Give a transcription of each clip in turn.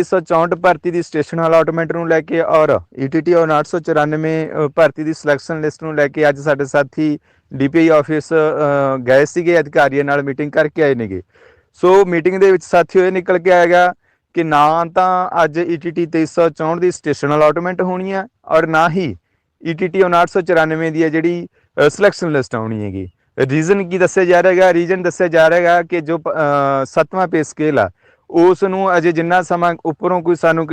2364 ਭਰਤੀ ਦੀ station allotment ਨੂੰ ਲੈ ਕੇ ਔਰ E ETT 994 ਅ, ਭਰਤੀ ਦੀ ਸਿਲੈਕਸ਼ਨ ਲਿਸਟ ਨੂੰ ਲੈ ਕੇ ਅੱਜ ਸਾਡੇ ਸਾਥੀ ਡੀਪੀਆਈ ਆਫਿਸ ਅ, ਗਏ ਸੀਗੇ ਅਧਿਕਾਰੀਆਂ ਨਾਲ ਮੀਟਿੰਗ ਕਰਕੇ ਆਏ ਨੇਗੇ। ਸੋ ਮੀਟਿੰਗ ਦੇ ਵਿੱਚ ਸਾਥੀਓ ਇਹ ਨਿਕਲ ਕੇ ਆਏਗਾ ਕਿ ਨਾ ਤਾਂ ਅੱਜ E ETT 2364 ਦੀ ਸਟੇਸ਼ਨ ਅਲਾਟਮੈਂਟ ਹੋਣੀ ਹੈ ਔਰ ਨਾ ਹੀ E ETT 994 ਦੀ ਹੈ ਜਿਹੜੀ ਸਿਲੈਕਸ਼ਨ ਲਿਸਟ ਆਉਣੀ ਹੈਗੀ। ਰੀਜ਼ਨ ਕੀ ਦੱਸਿਆ ਜਾ ਰਿਹਾ ਹੈਗਾ? ਰੀਜ਼ਨ ਦੱਸਿਆ ਜਾ ਰਿਹਾ ਹੈਗਾ ਕਿ ਜੋ ਅ, ਸੱਤਵਾਂ ਪੇ ਸਕੇਲ ਆ ਉਸ ਨੂੰ ਅਜੇ ਜਿੰਨਾ ਸਮਾਂ ਉੱਪਰੋਂ ਕੋਈ ਸਾਨੂੰ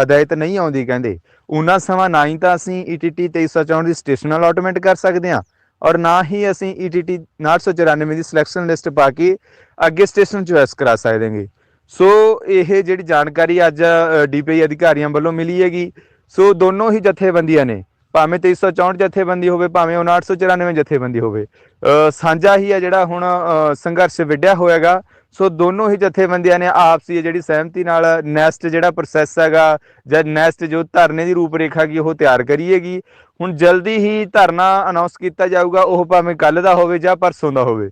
ਹਦਾਇਤ ਨਹੀਂ ਆਉਂਦੀ ਕਹਿੰਦੇ ਉਹਨਾਂ ਸਮਾਂ ਨਾ ਹੀ ਤਾਂ ਅਸੀਂ E ETT 2364 ਦੀ ਸਟੇਸ਼ਨ ਅਲਾਟਮੈਂਟ ਕਰ ਸਕਦੇ ਹਾਂ ਔਰ ਨਾ ਹੀ ਅਸੀਂ E ETT 994 ਦੀ ਸਿਲੈਕਸ਼ਨ ਲਿਸਟ ਪਾ ਕੇ ਅੱਗੇ ਸਟੇਸ਼ਨ ਚੁਆਇਸ ਕਰਾ ਸਕਦੇ ਹਾਂਗੇ। ਸੋ ਇਹ ਜਿਹੜੀ ਜਾਣਕਾਰੀ ਅੱਜ ਡੀਪੀਆਈ ਅਧਿਕਾਰੀਆਂ ਵੱਲੋਂ ਮਿਲੀ ਹੈਗੀ। ਸੋ ਦੋਨੋਂ ਹੀ ਜਥੇਬੰਦੀਆਂ ਨੇ, ਭਾਵੇਂ 364 ਜਥੇਬੰਦੀ ਹੋਵੇ, ਭਾਵੇਂ 994 ਜਥੇਬੰਦੀ ਹੋਵੇ। ਸਾਂਝਾ ਹੀ ਹੈ ਜਿਹੜਾ ਹੁਣ ਸੰਘਰਸ਼ ਵਿੱਢਿਆ ਹੋਇਆਗਾ। ਸੋ ਦੋਨੋਂ ਹੀ ਜਥੇਬੰਦੀਆਂ ਨੇ ਆਪਸੀ ਜਿਹੜੀ ਸਹਿਮਤੀ ਨਾਲ ਨੈਕਸਟ ਜਿਹੜਾ ਪ੍ਰੋਸੈਸ ਹੈਗਾ ਜਾਂ ਨੈਕਸਟ ਜੋ ਧਰਨੇ ਦੀ ਰੂਪਰੇਖਾ ਕੀ ਉਹ ਤਿਆਰ ਕਰੀਏਗੀ ਹੁਣ ਜਲਦੀ ਹੀ ਧਰਨਾ ਅਨਾਉਂਸ ਕੀਤਾ ਜਾਊਗਾ ਉਹ ਭਾਵੇਂ ਕੱਲ ਦਾ ਹੋਵੇ ਜਾਂ ਪਰਸੋਂ ਦਾ ਹੋਵੇ।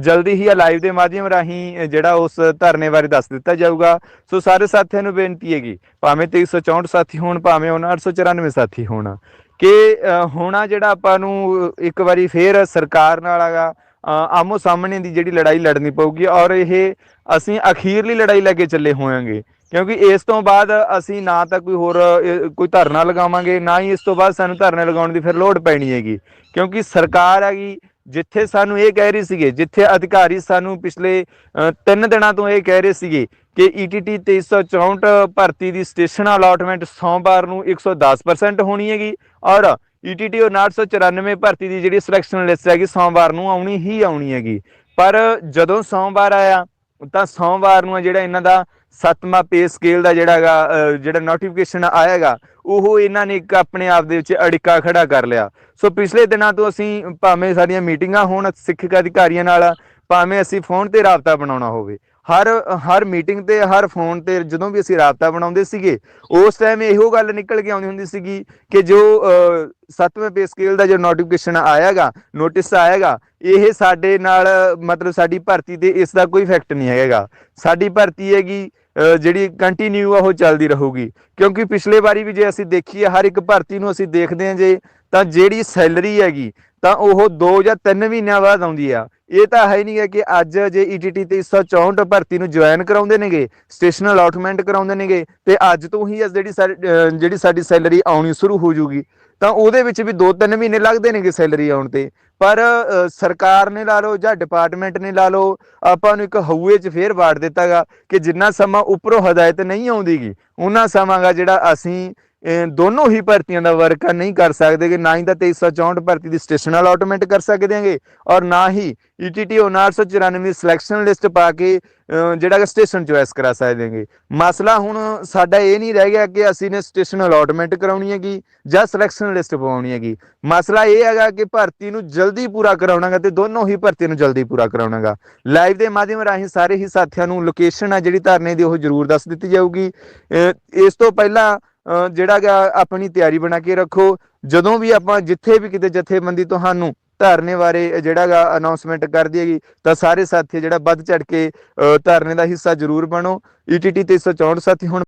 ਜਲਦੀ ਹੀ ਲਾਈਵ ਦੇ ਮਾਧਿਅਮ ਰਾਹੀਂ ਜਿਹੜਾ ਉਸ ਧਰਨੇ ਬਾਰੇ ਦੱਸ ਦਿੱਤਾ ਜਾਊਗਾ। ਸੋ ਸਾਰੇ ਸਾਥੀਆਂ ਨੂੰ ਬੇਨਤੀ ਹੈਗੀ ਭਾਵੇਂ 364 ਸਾਥੀ ਹੋਣ ਭਾਵੇਂ 994 ਸਾਥੀ ਹੋਣ ਕਿ ਅ, ਹੋਣਾ ਜਿਹੜਾ ਆਪਾਂ ਨੂੰ ਇੱਕ ਵਾਰੀ ਫੇਰ ਸਰਕਾਰ ਨਾਲ ਹੈਗਾ ਅ, ਆਮੋ ਸਾਹਮਣੇ ਦੀ ਜਿਹੜੀ ਲੜਾਈ ਲੜਨੀ ਪਊਗੀ ਔਰ ਇਹ ਅਸੀਂ ਅਖੀਰਲੀ ਲੜਾਈ ਲੈ ਕੇ ਚੱਲੇ ਹੋਵਾਂਗੇ। ਕਿਉਂਕਿ ਇਸ ਤੋਂ ਬਾਅਦ ਅਸੀਂ ਨਾ ਤਾਂ ਕੋਈ ਹੋਰ ਕੋਈ ਧਰਨਾ ਲਗਾਵਾਂਗੇ ਨਾ ਹੀ ਇਸ ਤੋਂ ਬਾਅਦ ਸਾਨੂੰ ਧਰਨੇ ਲਗਾਉਣ ਦੀ ਫਿਰ ਲੋੜ ਪੈਣੀ ਹੈਗੀ। ਕਿਉਂਕਿ ਸਰਕਾਰ ਹੈਗੀ ਜਿੱਥੇ ਸਾਨੂੰ ਇਹ ਕਹਿ ਰਹੀ ਸੀਗੇ ਜਿੱਥੇ ਅਧਿਕਾਰੀ ਸਾਨੂੰ ਪਿਛਲੇ ਅ, ਤਿੰਨ ਦਿਨਾਂ ਤੋਂ ਇਹ ਕਹਿ ਰਹੇ ਸੀਗੇ ਕਿ E ETT 364 ਭਰਤੀ ਦੀ ਸਟੇਸ਼ਨ ਅਲਾਟਮੈਂਟ ਸੋਮਵਾਰ ਨੂੰ 110% ਹੋਣੀ ਹੈਗੀ ਔਰ E ETT 994 ਭਰਤੀ ਦੀ ਜਿਹੜੀ ਸਿਲੈਕਸ਼ਨ ਲਿਸਟ ਹੈਗੀ, ਸੋਮਵਾਰ ਨੂੰ ਆਉਣੀ ਹੀ ਆਉਣੀ ਹੈਗੀ। ਪਰ ਜਦੋਂ ਸੋਮਵਾਰ ਆਇਆ, ਤਾਂ ਸੋਮਵਾਰ ਨੂੰ ਜਿਹੜਾ ਇਹਨਾਂ ਦਾ ਸੱਤਵਾਂ ਪੇ ਸਕੇਲ ਦਾ ਜਿਹੜਾ ਹੈਗਾ ਜਿਹੜਾ ਨੋਟੀਫਿਕੇਸ਼ਨ ਆਏਗਾ ਉਹ ਇਹਨਾਂ ਨੇ ਇੱਕ ਆਪਣੇ ਆਪ ਦੇ ਵਿੱਚ ਅੜਿੱਕਾ ਖੜਾ ਕਰ ਲਿਆ। ਸੋ ਪਿਛਲੇ ਦਿਨਾਂ ਤੋਂ ਅਸੀਂ ਭਾਵੇਂ ਸਾਡੀਆਂ ਮੀਟਿੰਗਾਂ ਹੋਣ, ਸਿੱਖਿਅਕ ਅਧਿਕਾਰੀਆਂ ਨਾਲ, ਭਾਵੇਂ ਅਸੀਂ ਫੋਨ ਤੇ ਰਾਬਤਾ ਬਣਾਉਣਾ ਹੋਵੇ ਹਰ ਹਰ ਮੀਟਿੰਗ ਤੇ ਹਰ ਫੋਨ ਤੇ ਜਦੋਂ ਵੀ ਅਸੀਂ ਰਾਬਤਾ ਬਣਾਉਂਦੇ ਸੀਗੇ ਉਸ ਟਾਈਮ ਇਹੋ ਗੱਲ ਨਿਕਲ ਕੇ ਆਉਂਦੀ ਹੁੰਦੀ ਸੀਗੀ ਕਿ ਜੋ ਅ, ਸੱਤਵੇਂ ਪੇ ਸਕੇਲ ਦਾ ਜੋ ਨੋਟੀਫਿਕੇਸ਼ਨ ਆਏਗਾ ਨੋਟਿਸ ਆਏਗਾ ਇਹ ਸਾਡੇ ਨਾਲ ਮਤਲਬ ਸਾਡੀ ਭਰਤੀ ਤੇ ਇਸ ਦਾ ਕੋਈ ਇਫੈਕਟ ਨਹੀਂ ਹੈਗਾ। ਸਾਡੀ ਭਰਤੀ ਹੈਗੀ ਜਿਹੜੀ ਕੰਟੀਨਿਊ ਆ ਉਹ ਚੱਲਦੀ ਰਹੂਗੀ। ਕਿਉਂਕਿ ਪਿਛਲੇ ਵਾਰੀ ਵੀ ਜੇ ਅਸੀਂ ਦੇਖੀਏ ਹਰ ਇੱਕ ਭਰਤੀ ਨੂੰ ਅਸੀਂ ਦੇਖਦੇ ਹਾਂ ਜੇ ਤਾਂ ਜਿਹੜੀ ਸੈਲਰੀ ਹੈਗੀ ਤਾਂ ਉਹ 2 ਜਾਂ 3 ਮਹੀਨਿਆਂ ਬਾਅਦ ਆਉਂਦੀ ਆ। ਇਹ ਤਾਂ ਹੈ ਨਹੀਂ ਹੈ ਕਿ ਅੱਜ ਜੇ E ETT 364 ਭਰਤੀ ਨੂੰ ਜੁਆਇਨ ਕਰਾਉਂਦੇ ਨੇਗੇ ਸਟੇਸ਼ਨ ਅਲਾਟਮੈਂਟ ਕਰਾਉਂਦੇ ਨੇਗੇ, ਤੇ ਅੱਜ ਤੋਂ ਹੀ ਇਹ ਜਿਹੜੀ ਸਾਡੀ ਜਿਹੜੀ ਸਾਡੀ ਸੈਲਰੀ ਆਉਣੀ ਸ਼ੁਰੂ ਹੋ ਜੂਗੀ, ਤਾਂ ਉਹਦੇ ਵਿੱਚ ਵੀ 2-3 ਮਹੀਨੇ ਲੱਗਦੇ ਨੇਗੇ ਸੈਲਰੀ ਆਉਣ ਤੇ। ਪਰ ਸਰਕਾਰ ਨੇ ਲਾ ਲਓ ਜਾਂ ਡਿਪਾਰਟਮੈਂਟ ਨੇ ਲਾ ਲਓ, ਆਪਾਂ ਨੂੰ ਇੱਕ ਹਊਏ 'ਚ ਫੇਰ ਵਾੜ ਦਿੱਤਾਗਾ ਕਿ ਜਿੰਨਾ ਸਮਾਂ ਉੱਪਰੋਂ ਹਦਾਇਤ ਨਹੀਂ ਆਉਂਦੀਗੀ, ਉਹਨਾਂ ਸਮਾਂਗਾ ਜਿਹੜਾ ਅਸੀਂ ਦੋਨੋਂ ਹੀ ਭਰਤੀਆਂ ਦਾ ਵਰਕ ਨਹੀਂ ਕਰ ਸਕਦੇ ਕਿ ਨਾ ਹੀ ਤਾਂ 2364 ਭਰਤੀ ਦੀ ਸਟੇਸ਼ਨ ਅਲਾਟਮੈਂਟ ਕਰ ਸਕਦੇ ਹਾਂਗੇ ਔਰ ਨਾ ਹੀ E ETT 994 ਸਿਲੈਕਸ਼ਨ ਲਿਸਟ ਪਾ ਕੇ ਜਿਹੜਾ ਜਿਹੜਾ ਸਟੇਸ਼ਨ ਚੁਆਇਸ ਕਰਾ ਸਕਦੇ ਹਾਂਗੇ। ਮਸਲਾ ਹੁਣ ਸਾਡਾ ਇਹ ਨਹੀਂ ਰਹਿ ਗਿਆ ਕਿ ਅਸੀਂ ਨੇ ਸਟੇਸ਼ਨ ਅਲਾਟਮੈਂਟ ਕਰਾਉਣੀ ਹੈਗੀ ਜਾਂ ਸਿਲੈਕਸ਼ਨ ਲਿਸਟ ਪਵਾਉਣੀ ਹੈਗੀ। ਮਸਲਾ ਇਹ ਹੈਗਾ ਕਿ ਭਰਤੀ ਨੂੰ ਜਲਦੀ ਪੂਰਾ ਕਰਾਉਣਾਗਾ ਤੇ ਦੋਨੋਂ ਹੀ ਭਰਤੀ ਨੂੰ ਜਲਦੀ ਪੂਰਾ ਕਰਾਉਣਾਗਾ ਲਾਈਵ ਦੇ ਮਾਧਿਅਮ ਰਾਹੀਂ ਸਾਰੇ ਹੀ ਸਾਥੀਆਂ ਨੂੰ ਲੋਕੇਸ਼ਨ ਆ ਜਿਹੜੀ ਧਰਨੇ ਦੀ ਉਹ ਜ਼ਰੂਰ ਦੱਸ ਦਿੱਤੀ ਜਾਊਗੀ। ਇਸ ਤੋਂ ਪਹਿਲਾਂ ਜਿਹੜਾ ਗਾ ਆਪਣੀ ਤਿਆਰੀ ਬਣਾ ਕੇ ਰੱਖੋ। ਜਦੋਂ ਵੀ ਆਪਾਂ ਜਿੱਥੇ ਵੀ ਕਿਤੇ ਜਥੇਬੰਦੀ ਤੁਹਾਨੂੰ ਧਰਨੇ ਬਾਰੇ ਜਿਹੜਾ ਗਾ ਅਨਾਉਂਸਮੈਂਟ ਕਰਦੀ ਹੈਗੀ ਤਾਂ ਸਾਰੇ ਸਾਥੀ ਜਿਹੜਾ ਵੱਧ ਚੜ ਕੇ ਅ, ਧਰਨੇ ਦਾ ਹਿੱਸਾ ਜ਼ਰੂਰ ਬਣੋ। E ETT 364 ਸਾਥੀ ਹੁਣ